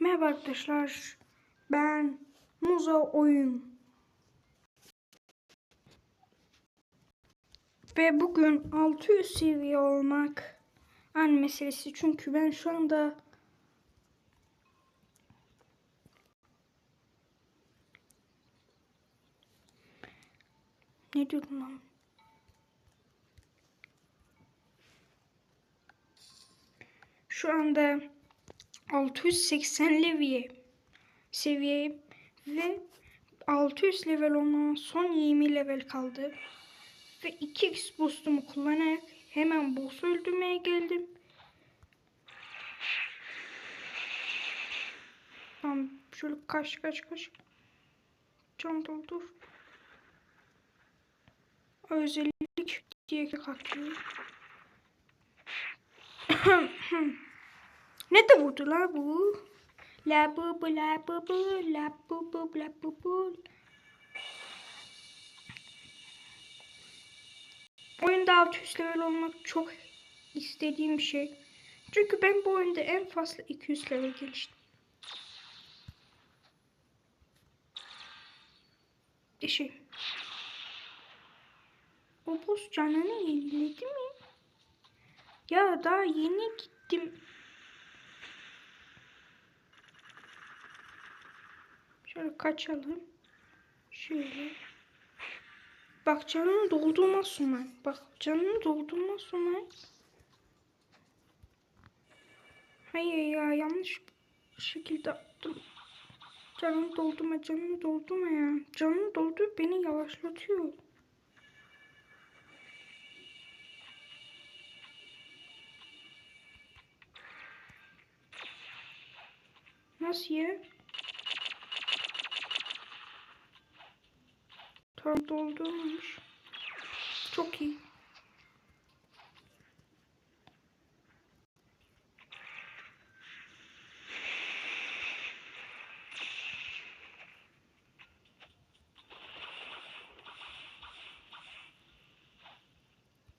Merhaba arkadaşlar. Ben Muza Oyun. Ve bugün 600 seviye olmak an meselesi. Çünkü ben şu anda ne diyorum lan? Şu anda 680 leviye seviye ve 600 level olmama son 20 level kaldı. Ve 2x boost'umu kullanarak hemen boss'u öldürmeye geldim. Tamam şöyle kaç kaç kaç. Can doldur. Özellik diye kalkıyor. Ne de vurdu la bu? La bu bu la bu bu la bu bu la bu bu. Oyunda 600 level olmak çok istediğim bir şey. Çünkü ben bu oyunda en fazla 200 level geliştim. Şey. O boss canını yeniledi mi? Ya daha yeni gittim. Şöyle kaçalım. Şöyle. Bak canını doldurma Sunay. Bak canını doldurma Sunay. Hayır ya yanlış şekilde attım. Canını doldurma canını doldurma ya. Canını doldur beni yavaşlatıyor. Nasıl ya? Tam doldurmamış. Çok iyi.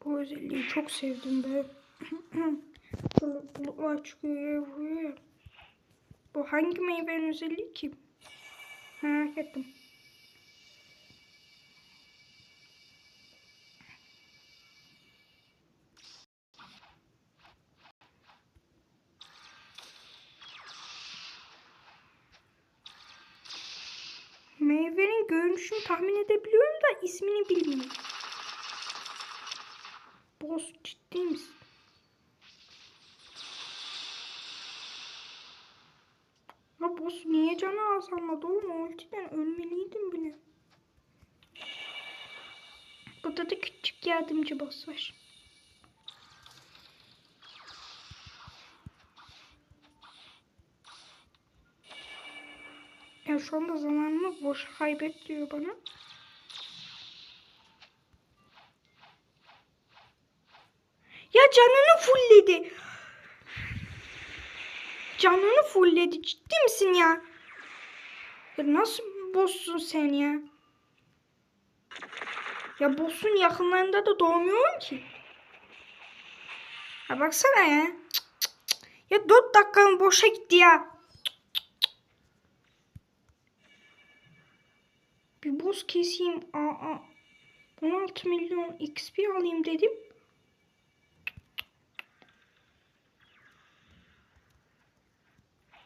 Bu özelliği çok sevdim ben. Bulutlar çıkıyor vuruyor. Bu hangi meyvenin özelliği ki? Merak ettim. Meyvenin görünüşünü tahmin edebiliyorum da ismini bilmiyorum. Boss ciddi misin? Ya boss niye canı azalmadı oğlum? Ultiden ölmeliydim bile. Burada da küçük yardımcı boss var. Ya şu anda zamanımı boş kaybet diyor bana. Ya canını fullledi. Canını fullledi. Ciddi misin ya? Nasıl boss'sun sen ya? Ya boss'un yakınlarında da doğmuyorum ki. Ya baksana ya. Cık cık cık. Ya 4 dakikanın boşa gitti ya. Bir boss keseyim. Aa, 16 milyon XP alayım dedim.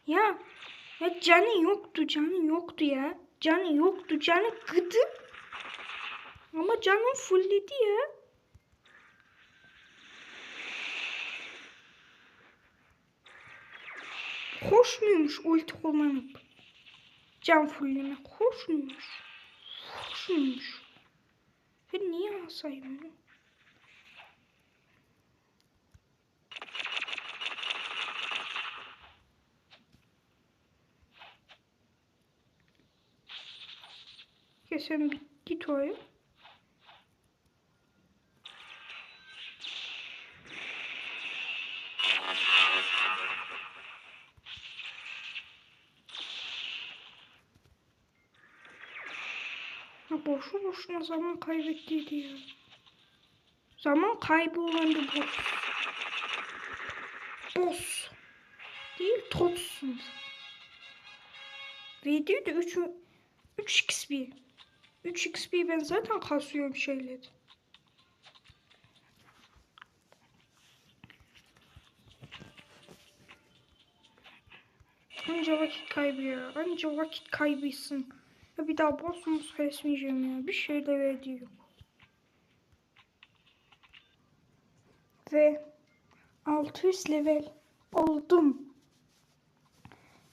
Ya ya canı yoktu canı yoktu ya. Canı yoktu canı gıdı. Ama canım fullledi ya. Hoş muymuş ulti kullanıp can fulllemek? Hoş muymuş? Muymuş? Ben niye alsayım sen bir git oraya. Boşu boşuna zaman kaybettiydi ya. Zaman kaybı olan bir boss. Boss. Değil topsun. Video de 3 3 XP. 3 XP ben zaten kasıyorum şeyleri. Anca vakit kaybı ya. Anca vakit kaybıysın. Ya bir daha mus kesmeyeceğim ya. Bir şeyler ediyor. Ve 600 level oldum.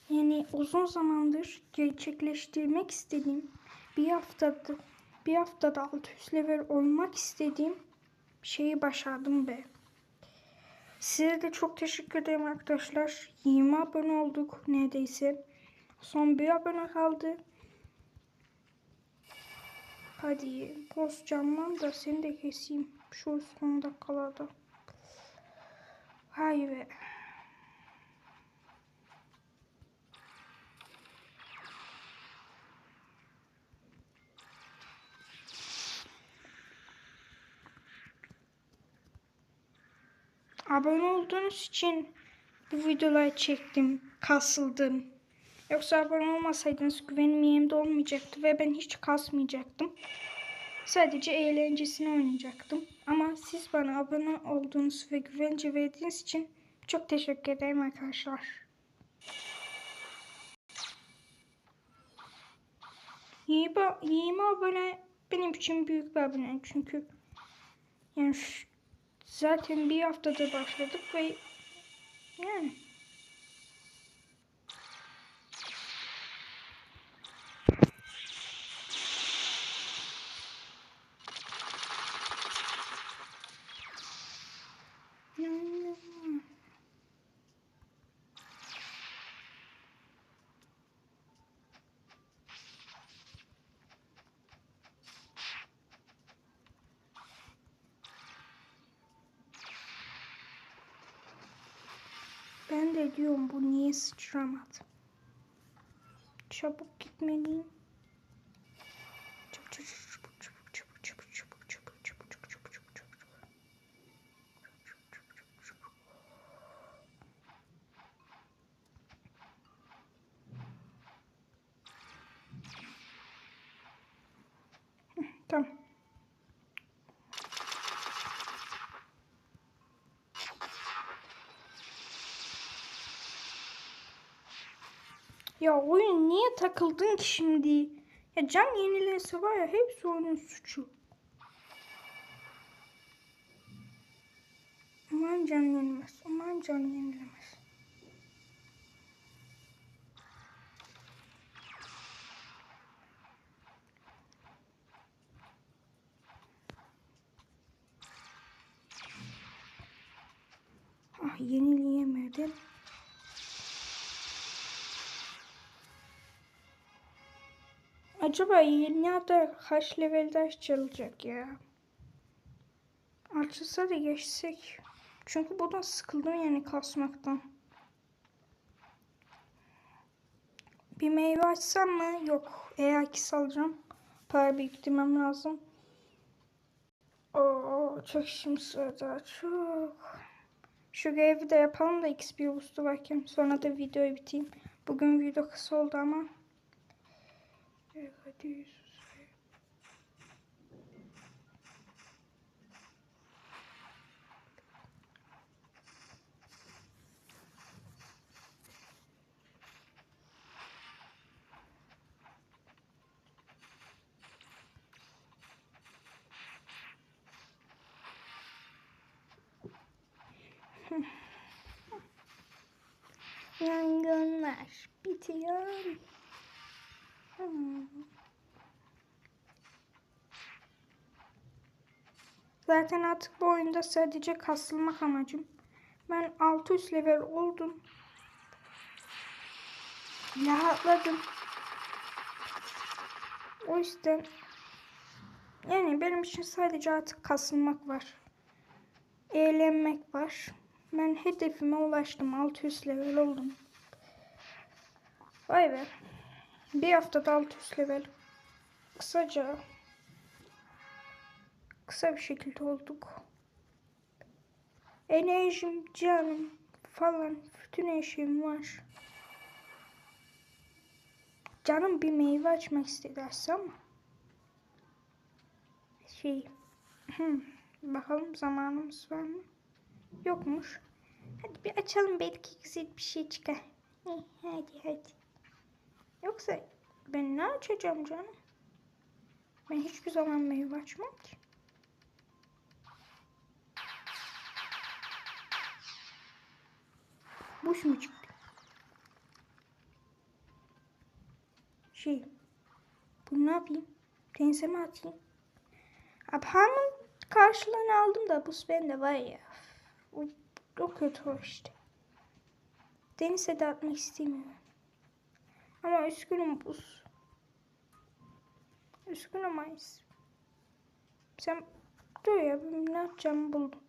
Yani uzun zamandır gerçekleştirmek istediğim bir haftada bir haftada 600 level olmak istediğim şeyi başardım be. Size de çok teşekkür ederim arkadaşlar. 20 abone olduk neredeyse. Son bir abone kaldı. Hadi boz canlan da seni de keseyim. Şu son dakikalarda. Hay be. Abone olduğunuz için bu videoları çektim, kasıldım. Yoksa abone olmasaydınız güvenim yerimde olmayacaktı ve ben hiç kasmayacaktım. Sadece eğlencesini oynayacaktım. Ama siz bana abone olduğunuz ve güvence verdiğiniz için çok teşekkür ederim arkadaşlar. Yeni abone benim için büyük bir abone çünkü yani zaten bir haftada başladık ve yani Ben de diyorum bu niye sıçramadı. Çabuk gitmeliyim. Çabuk çabuk çabuk çabuk çabuk çabuk çabuk çabuk çabuk çabuk çabuk çabuk çabuk çabuk Tamam. Ya oyun niye takıldın ki şimdi? Ya can yenilesi var ya hepsi onun suçu. Umarım can yenilmez. Umarım can yenilemez. Ah yenileyemedim. Acaba yeni ada kaç levelde açılacak ya? Açılsa da geçsek. Çünkü buradan sıkıldım yani kasmaktan. Bir meyve açsam mı? Yok. Eğer ki salacağım. Para biriktirmem lazım. Oo, çok işim sırada. Çok. Şu görevi de yapalım da XP boost'u varken. Sonra da videoyu biteyim. Bugün video kısa oldu ama. Hadi Yangınlar bitiyor. Hmm. Zaten artık bu oyunda sadece kasılmak amacım. Ben 600 level oldum. Rahatladım. O yüzden yani benim için sadece artık kasılmak var. Eğlenmek var. Ben hedefime ulaştım. 600 level oldum. Vay be. Bir haftada 600 level. Kısaca kısa bir şekilde olduk. Enerjim, canım falan bütün her var. Canım bir meyve açmak istedi ama. Şey. hmm, Bakalım zamanımız var mı? Yokmuş. Hadi bir açalım belki güzel bir şey çıkar. Eh, Hadi hadi. Yoksa ben ne açacağım canım? Ben hiçbir zaman meyve açmam ki. Boş mu çıktı? Şey, bunu ne yapayım? Denize mi atayım? Abhamın karşılığını aldım da buz bende var ya. O, o kötü o işte. Denize de atmak istemiyorum. Ama üzgünüm buz. Üzgünüm Ice. Sen dur ya ne yapacağımı buldum.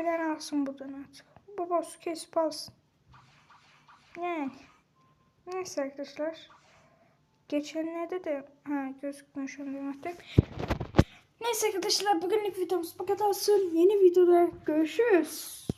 Alabilen alsın. Bu boss kesip alsın. Yani. Neyse arkadaşlar. Geçenlerde de ha gözükmüyor şu an demekte. Neyse arkadaşlar bugünlük videomuz bu kadar olsun. Yeni videoda görüşürüz.